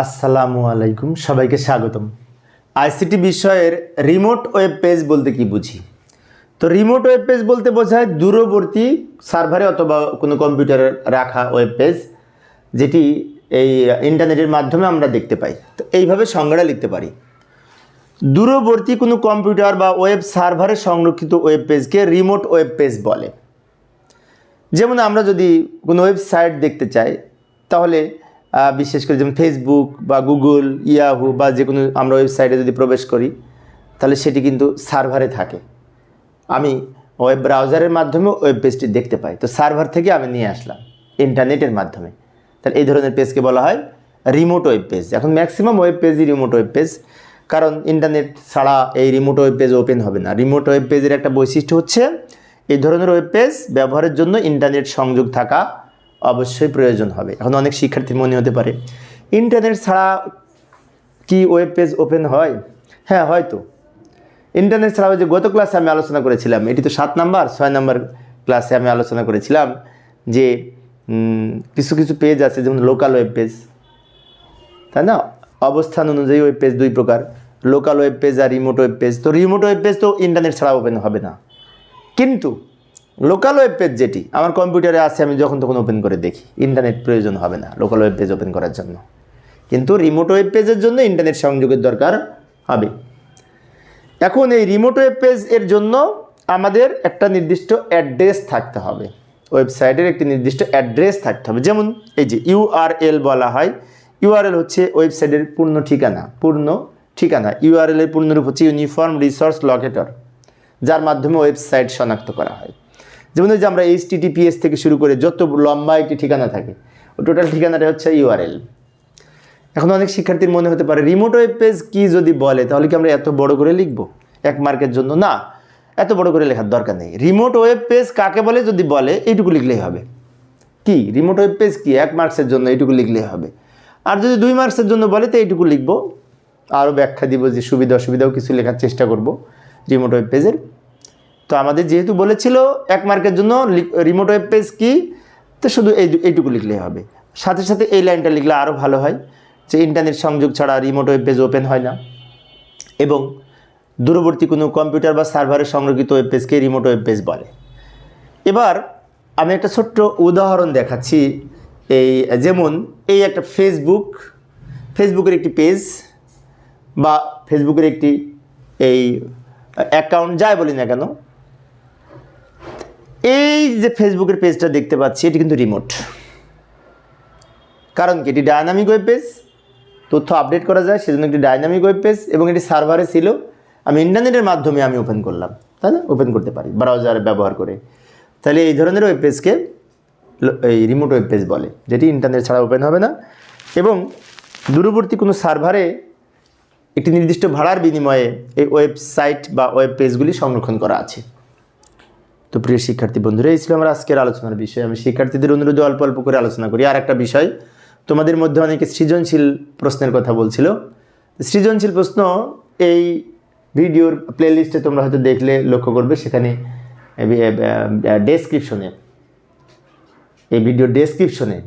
আসসালামু আলাইকুম, সবাইকে স্বাগতম। আইসিটি বিষয়ের রিমোট ওয়েব পেজ বলতে কি বুঝি? তো রিমোট ওয়েব পেজ বলতে বোঝায় দূরবর্তী সার্ভারে অথবা কোনো কম্পিউটারে রাখা ওয়েব পেজ, যেটি এই ইন্টারনেটের মাধ্যমে আমরা দেখতে পাই। তো এইভাবে সংজ্ঞাটা লিখতে পারি। দূরবর্তী কোনো কম্পিউটার বা ওয়েব সার্ভারে সংরক্ষিত ওয়েব পেজকে রিমোট ওয়েব পেজ বলে। যেমন আমরা যদি কোনো ওয়েবসাইট দেখতে চাই, তাহলে বিশেষ করে যেমন ফেসবুক বা গুগল ইয়াহু বা যে কোনো আমরা ওয়েবসাইটে যদি প্রবেশ করি, তাহলে সেটি কিন্তু সার্ভারে থাকে। আমি ওয়েব ব্রাউজারের মাধ্যমে ওয়েব পেজটি দেখতে পাই। তো সার্ভার থেকে আমি নিয়ে আসলাম ইন্টারনেটের মাধ্যমে। তাহলে এই ধরনের পেজকে বলা হয় রিমোট ওয়েব পেজ এখন ম্যাক্সিমাম ওয়েব পেজই রিমোট ওয়েব পেজ কারণ ইন্টারনেট ছাড়া এই রিমোট ওয়েব পেজ ওপেন হবে না। রিমোট ওয়েব পেজের একটা বৈশিষ্ট্য হচ্ছে, এই ধরনের ওয়েব পেজ ব্যবহারের জন্য ইন্টারনেট সংযোগ থাকা অবশ্যই প্রয়োজন হবে। এখন অনেক শিক্ষার্থীর মনে হতে পারে। ইন্টারনেট ছাড়া কি ওয়েব পেজ ওপেন হয়? হ্যাঁ হয়তো। ইন্টারনেট ছাড়াও যে গত ক্লাসে আমি আলোচনা করেছিলাম, এটি তো সাত নাম্বার, ছয় নাম্বার ক্লাসে আমি আলোচনা করেছিলাম যে কিছু কিছু পেজ আছে, যেমন লোকাল ওয়েব পেজ তাই না? অবস্থান অনুযায়ী ওয়েব পেজ দুই প্রকার লোকাল ওয়েব পেজ আর রিমোট ওয়েব পেজ তো রিমোট ওয়েব পেজ তো ইন্টারনেট ছাড়া ওপেন হবে না। কিন্তু লোকাল ওয়েব পেজ যেটি, আমার কম্পিউটারে আছে, আমি যখন তখন ওপেন করে দেখি। ইন্টারনেট প্রয়োজন হবে না লোকাল ওয়েব পেজ ওপেন করার জন্য। কিন্তু রিমোট ওয়েব পেজের জন্য ইন্টারনেট সংযোগের দরকার হবে। এখন এই রিমোট ওয়েব পেজ এর জন্য আমাদের একটা নির্দিষ্ট অ্যাড্রেস থাকতে হবে। ওয়েবসাইটের একটি নির্দিষ্ট অ্যাড্রেস থাকতে হবে। যেমন এই যে ইউআরএল বলা হয় ইউআরএল হচ্ছে ওয়েবসাইটের পূর্ণ ঠিকানা পূর্ণ ঠিকানা। ইউআরএল এর পূর্ণরূপ হচ্ছে ইউনিফর্ম রিসোর্স লোকেটর যার মাধ্যমে ওয়েবসাইট শনাক্ত করা হয়। যেমন যে আমরা এইচ টিটিপিএস থেকে শুরু করে যত লম্বা একটি ঠিকানা থাকে ও টোটাল ঠিকানাটা হচ্ছে ইউআরএল এখন অনেক শিক্ষার্থীর মনে হতে পারে রিমোট ওয়েব পেজ কি যদি বলে, তাহলে কি আমরা এত বড় করে লিখব? এক মার্কের জন্য, না, এত বড় করে লেখার দরকার নেই। রিমোট ওয়েব পেজ কাকে বলে যদি বলে, এইটুকু লিখলেই হবে। কি? রিমোট ওয়েব পেজ কি? এক মার্কসের জন্য এইটুকু লিখলেই হবে। আর যদি দুই মার্কসের জন্য বলে, তো এইটুকু লিখব। আরও ব্যাখ্যা দিব যে সুবিধা অসুবিধাও কিছু লেখার চেষ্টা করব রিমোট ওয়েব পেজের তো আমাদের যেহেতু বলেছিল, এক মার্কের জন্য রিমোট ওয়েব পেজ কী? তো শুধু এই এইটুকু লিখলেই হবে। সাথে সাথে এই লাইনটা লিখলে আরও ভালো হয় যে ইন্টারনেট সংযোগ ছাড়া রিমোট ওয়েব পেজ ওপেন হয় না। এবং দূরবর্তী কোনো কম্পিউটার বা সার্ভারে সংরক্ষিত ওয়েব পেজকে রিমোট ওয়েব পেজ বলে। এবার আমি একটা ছোট্ট উদাহরণ দেখাচ্ছি। এই যেমন এই একটা ফেসবুক ফেসবুকের একটি পেজ বা ফেসবুকের একটি এই অ্যাকাউন্ট যাই বলি না কেন এই যে ফেসবুকের পেজটা দেখতে পাচ্ছি, এটি কিন্তু রিমোট কারণ কি? এটি ডায়নামিক ওয়েব পেজ তথ্য আপডেট করা যায়, সেজন্য একটি ডায়নামিক ওয়েব পেজ এবং এটি সার্ভারে ছিল। আমি ইন্টারনেটের মাধ্যমে আমি ওপেন করলাম, তাই না? ওপেন করতে পারি ব্রাউজার ব্যবহার করে। তাহলে এই ধরনের ওয়েব পেজকে এই রিমোট ওয়েব পেজ বলে, যেটি ইন্টারনেট ছাড়া ওপেন হবে না। এবং দূরবর্তী কোনো সার্ভারে একটি নির্দিষ্ট ভাড়ার বিনিময়ে এই ওয়েবসাইট বা ওয়েব পেজগুলি সংরক্ষণ করা আছে। তো প্রিয় শিক্ষার্থী বন্ধুরা, এই ছিল আমার আজকের আলোচনার বিষয়। আমি শিক্ষার্থীদের অনুরোধে অল্প অল্প করে আলোচনা করি। আর একটা বিষয়, তোমাদের মধ্যে অনেকে সৃজনশীল প্রশ্নের কথা বলছিল। সৃজনশীল প্রশ্ন এই ভিডিওর প্লেলিস্টে তোমরা হয়তো দেখলে, লক্ষ্য করবে, সেখানে ডেসক্রিপশনে এই ভিডিওর ডেসক্রিপশনে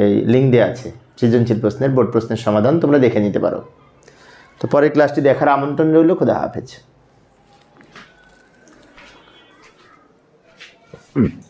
এই লিঙ্ক দেওয়া আছে। সৃজনশীল প্রশ্নের বোর্ড প্রশ্নের সমাধান তোমরা দেখে নিতে পারো। তো পরের ক্লাসটি দেখার আমন্ত্রণ রইল। খোদা হাফেজ। Mm.